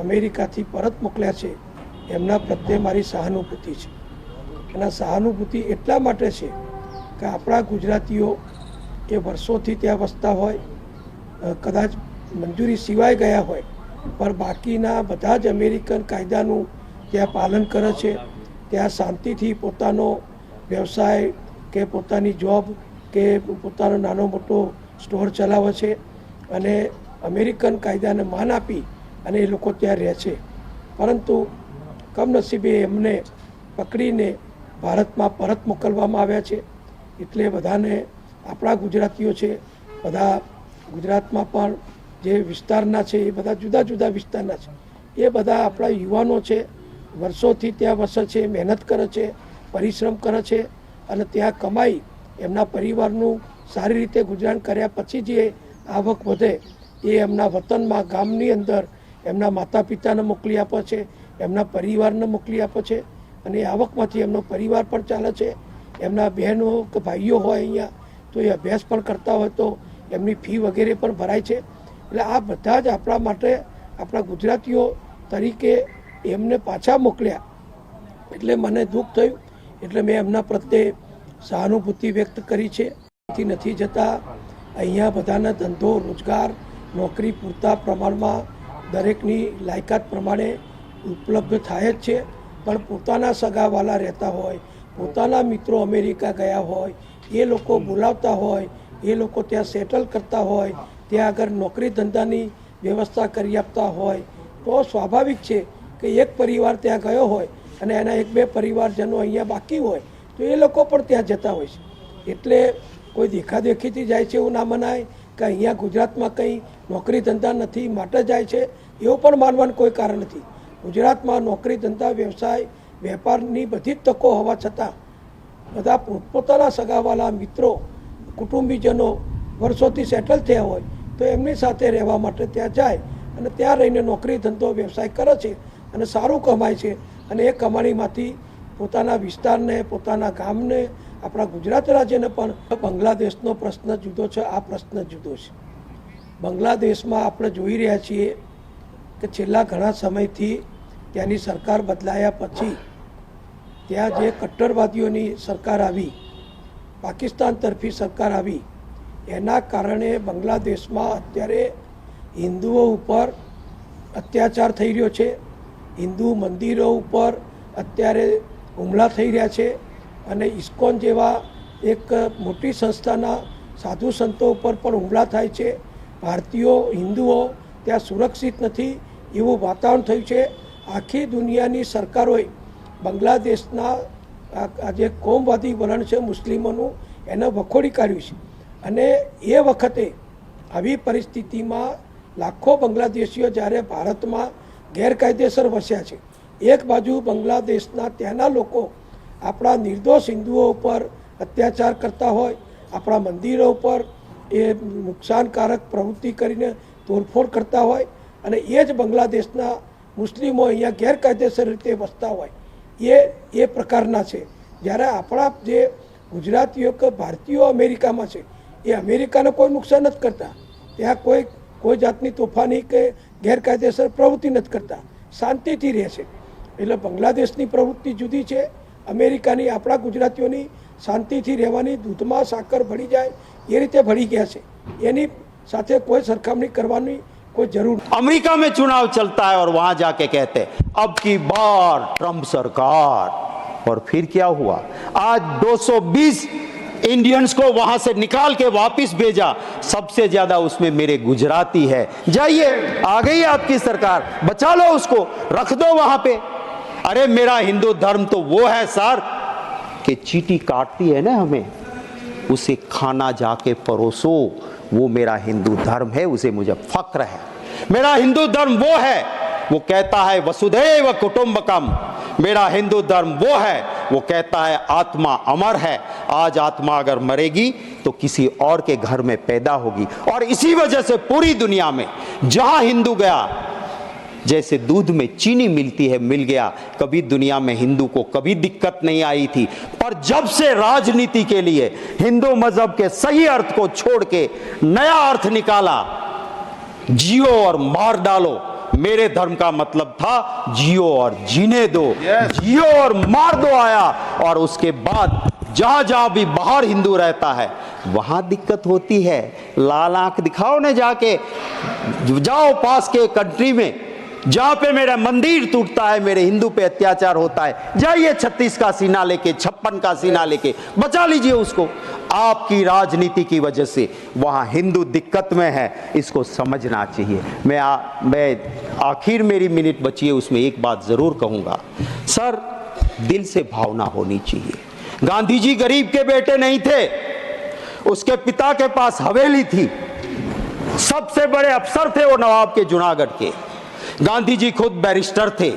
અમેરિકાથી પરત મોકલ્યા છે, એમના પ્રત્યે મારી સહાનુભૂતિ છે. એના સહાનુભૂતિ એટલા માટે છે કે આપણા ગુજરાતીઓ એ વર્ષોથી ત્યાં વસતા હોય કદાચ મંજૂરી સિવાય ગયા હોય, પણ બાકીના બધા જ અમેરિકન કાયદાનું ત્યાં પાલન કરે છે, ત્યાં શાંતિથી પોતાનો વ્યવસાય કે પોતાની જોબ કે પોતાનો નાનો મોટો સ્ટોર ચલાવે છે અને અમેરિકન કાયદાને માન આપી અને એ લોકો ત્યાં રહે છે. પરંતુ કમનસીબે એમને પકડીને ભારતમાં પરત મોકલવામાં આવ્યા છે. એટલે બધાને આપણા ગુજરાતીઓ છે, બધા ગુજરાતમાં પણ જે વિસ્તારના છે, એ બધા જુદા જુદા વિસ્તારના છે. એ બધા આપણા યુવાનો છે, વર્ષોથી ત્યાં વસે છે, મહેનત કરે છે, પરિશ્રમ કરે છે અને ત્યાં કમાઈ એમના પરિવારનું સારી રીતે ગુજરાન કર્યા પછી જે આવક વધે એ એમના વતનમાં ગામની અંદર એમના માતા પિતાને મોકલી આપે છે, એમના પરિવારને મોકલી આપે છે અને આવકમાંથી એમનો પરિવાર પણ ચાલે છે. એમના બહેનો કે ભાઈઓ હોય અહીંયા, તો એ અભ્યાસ પણ કરતા હોય તો એમની ફી વગેરે પણ ભરાય છે. એટલે આ બધા જ આપણા માટે આપણા ગુજરાતીઓ તરીકે એમને પાછા મોકલ્યા. એટલે મને દુઃખ થયું, એટલે મેં એમના પ્રત્યે સહાનુભૂતિ વ્યક્ત કરી છે. નથી જતા. અહીંયા બધાના ધંધો, રોજગાર, નોકરી પૂરતા પ્રમાણમાં દરેકની લાયકાત પ્રમાણે ઉપલબ્ધ થાય જ છે પણ પોતાના સગાવાલા રહેતા હોય પોતાના મિત્રો અમેરિકા ગયા હોય એ લોકો બોલાવતા હોય એ લોકો ત્યાં સેટલ કરતા હોય ત્યાં આગળ નોકરી ધંધાની વ્યવસ્થા કરી આપતા હોય તો સ્વાભાવિક છે કે એક પરિવાર ત્યાં ગયો હોય અને એના એક બે પરિવારજનો અહીંયા બાકી હોય તો એ લોકો પણ ત્યાં જતા હોય છે. એટલે કોઈ દેખાદેખીથી જાય છે એવું ના મનાય કે અહીંયા ગુજરાતમાં કંઈ નોકરી ધંધા નથી, માટે જાય છે, એવું પણ માનવાનું કોઈ કારણ નથી. ગુજરાતમાં નોકરી ધંધા, વ્યવસાય, વેપારની બધી જ તકો હોવા છતાં બધા પોતપોતાના સગાવાલા, મિત્રો, કુટુંબીજનો વર્ષોથી સેટલ થયા હોય તો એમની સાથે રહેવા માટે ત્યાં જાય અને ત્યાં રહીને નોકરી, ધંધો, વ્યવસાય કરે છે અને સારું કમાય છે અને એ કમાણીમાંથી પોતાના વિસ્તારને, પોતાના ગામને આપણા ગુજરાત રાજ્યને પણ બાંગ્લાદેશનો પ્રશ્ન જુદો છે, આ પ્રશ્ન જુદો છે. બાંગ્લાદેશમાં આપણે જોઈ રહ્યા છીએ કે છેલ્લા ઘણા સમયથી ત્યાંની સરકાર બદલાયા પછી ત્યાં જે કટ્ટરવાદીઓની સરકાર આવી, પાકિસ્તાન તરફી સરકાર આવી, એના કારણે બાંગ્લાદેશમાં અત્યારે હિન્દુઓ ઉપર અત્યાચાર થઈ રહ્યો છે, હિન્દુ મંદિરો ઉપર અત્યારે હુમલા થઈ રહ્યા છે અને ઇસ્કોન જેવા એક મોટી સંસ્થાના સાધુ સંતો ઉપર પણ હુમલા થાય છે. ભારતીયો, હિન્દુઓ ત્યાં સુરક્ષિત નથી એવું વાતાવરણ થયું છે. આખી દુનિયાની સરકારોએ બાંગ્લાદેશના જે કોમવાદી વલણ છે મુસ્લિમોનું એને વખોડી કાઢ્યું છે. અને એ વખતે આવી પરિસ્થિતિમાં લાખો બાંગ્લાદેશીઓ જ્યારે ભારતમાં ગેરકાયદેસર વસ્યા છે. એક બાજુ બાંગ્લાદેશના ત્યાંના લોકો આપણા નિર્દોષ હિન્દુઓ ઉપર અત્યાચાર કરતા હોય, આપણા મંદિરો ઉપર એ નુકસાનકારક પ્રવૃત્તિ કરીને તોડફોડ કરતા હોય અને એ જ બાંગ્લાદેશના મુસ્લિમો અહીંયા ગેરકાયદેસર રીતે વસતા હોય, એ એ પ્રકારના છે. જ્યારે આપણા જે ગુજરાતીઓ કે ભારતીયો અમેરિકામાં છે, એ અમેરિકાને કોઈ નુકસાન નથી કરતા. ત્યાં કોઈ કોઈ જાતની તોફાની કે ગેરકાયદેસર પ્રવૃત્તિ નથી કરતા. શાંતિથી રહે છે. એટલે બાંગ્લાદેશની પ્રવૃત્તિ જુદી છે અમેરિકાની આપણા ગુજરાતીઓની શાંતિથી રહેવાની દૂધમાં સાકર ભળી જાય એ રીતે ભળી ગયા છે એની સાથે કોઈ સરખામણી કરવાની કોઈ જરૂર નથી. अमेरिका में चुनाव चलता है और वहां जाके कहते हैं अब की बार ट्रंप सरकार और फिर क्या हुआ आज 220 इंडियंस को वहां से निकाल के वापस भेजा सबसे ज्यादा उसमें मेरे गुजराती है जाइए आ गई आपकी सरकार बचा लो उसको रख दो वहां पे अरे मेरा हिंदू धर्म तो वो है, सर। कि चीटी काटती है ना हमें, उसे खाना जाके परोसो, वो मेरा हिंदू धर्म है, उसे मुझे फक्र है। मेरा हिंदू धर्म वो है, वो कहता है, वसुधैव कुटुंबकम। मेरा हिंदू धर्म वो है, वो कहता है, आत्मा अमर है, आज आत्मा अगर मरेगी तो किसी और के घर में पैदा होगी। और इसी वजह से पूरी दुनिया में, जहाँ हिंदू गया जैसे दूध में चीनी मिलती है मिल गया। कभी दुनिया में हिंदू को कभी दिक्कत नहीं आई थी। पर जब से राजनीति के लिए हिंदू मज़हब के सही अर्थ को छोड़ के नया अर्थ निकाला जियो और मार डालो। मेरे धर्म का मतलब था जियो और जीने दो। जियो और मार दो आया और उसके बाद जहाँ जहाँ भी बाहर हिंदू रहता है वहाँ दिक्कत होती है। लाल आँख दिखाओ ने जाके। जाओ पास के कंट्री में जहाँ पे मेरा मंदिर टूटता है मेरे हिंदू पे अत्याचार होता है। जाइए छत्तीस का सीना लेके छप्पन का सीना लेके बचा लीजिए उसको। आपकी राजनीति की वजह से वहाँ हिंदू दिक्कत में है इसको समझना चाहिए। मैं आ, मैं आखिर मेरी मिनट बची है उसमें एक बात ज़रूर कहूँगा। सर दिल से भावना होनी चाहिए। गांधी जी गरीब के बेटे नहीं थे उसके पिता के पास हवेली थी। सबसे बड़े अफसर थे वो नवाब के जूनागढ़ के। गांधी जी खुद बैरिस्टर थे,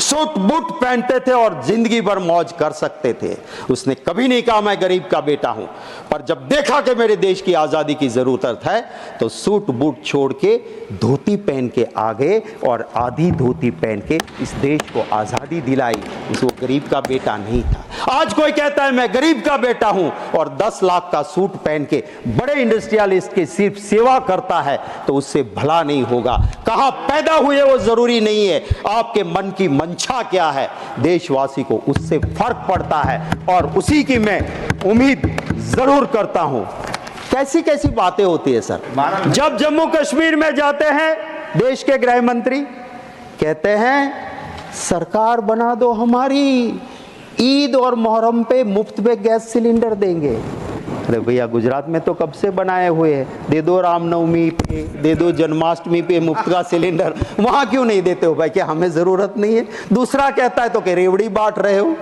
सूट बूट पहनते थे और ज़िंदगी भर मौज कर सकते थे। उसने कभी नहीं कहा, मैं गरीब का बेटा हूँ। पर जब देखा कि मेरे देश की आज़ादी की ज़रूरत है तो सूट बूट छोड़ के धोती पहन के आ गए और आधी धोती पहन के इस देश को आज़ादी दिलाई। वो गरीब का बेटा नहीं था। आज कोई कहता है, मैं गरीब का बेटा हूँ। और 10 लाख का सूट पहन के बड़े इंडस्ट्रियलिस्ट की सिर्फ़ सेवा करता है तो उससे भला नहीं होगा। कहाँ पैदा हुए वो ज़रूरी नहीं है। आपके मन की मंशा क्या है? देशवासी को उससे फ़र्क पड़ता है, और उसी की मैं उम्मीद ज़रूर करता हूँ। कैसी कैसी बातें होती है, सर? जब जम्मू कश्मीर में जाते हैं, देश के गृह मंत्री कहते हैं, सरकार बना दो हमारी ईद और मुहर्रम पे मुफ़्त में गैस सिलेंडर देंगे। अरे भैया, गुजरात में तो कब से बनाए हुए हैं? दे दो रामनवमी पे, दे दो जन्माष्टमी पे मुफ़्त का सिलेंडर। वहाँ क्यों नहीं देते हो भाई? क्या हमें ज़रूरत नहीं है? दूसरा कहता है तो कि रेवड़ी बांट रहे हो।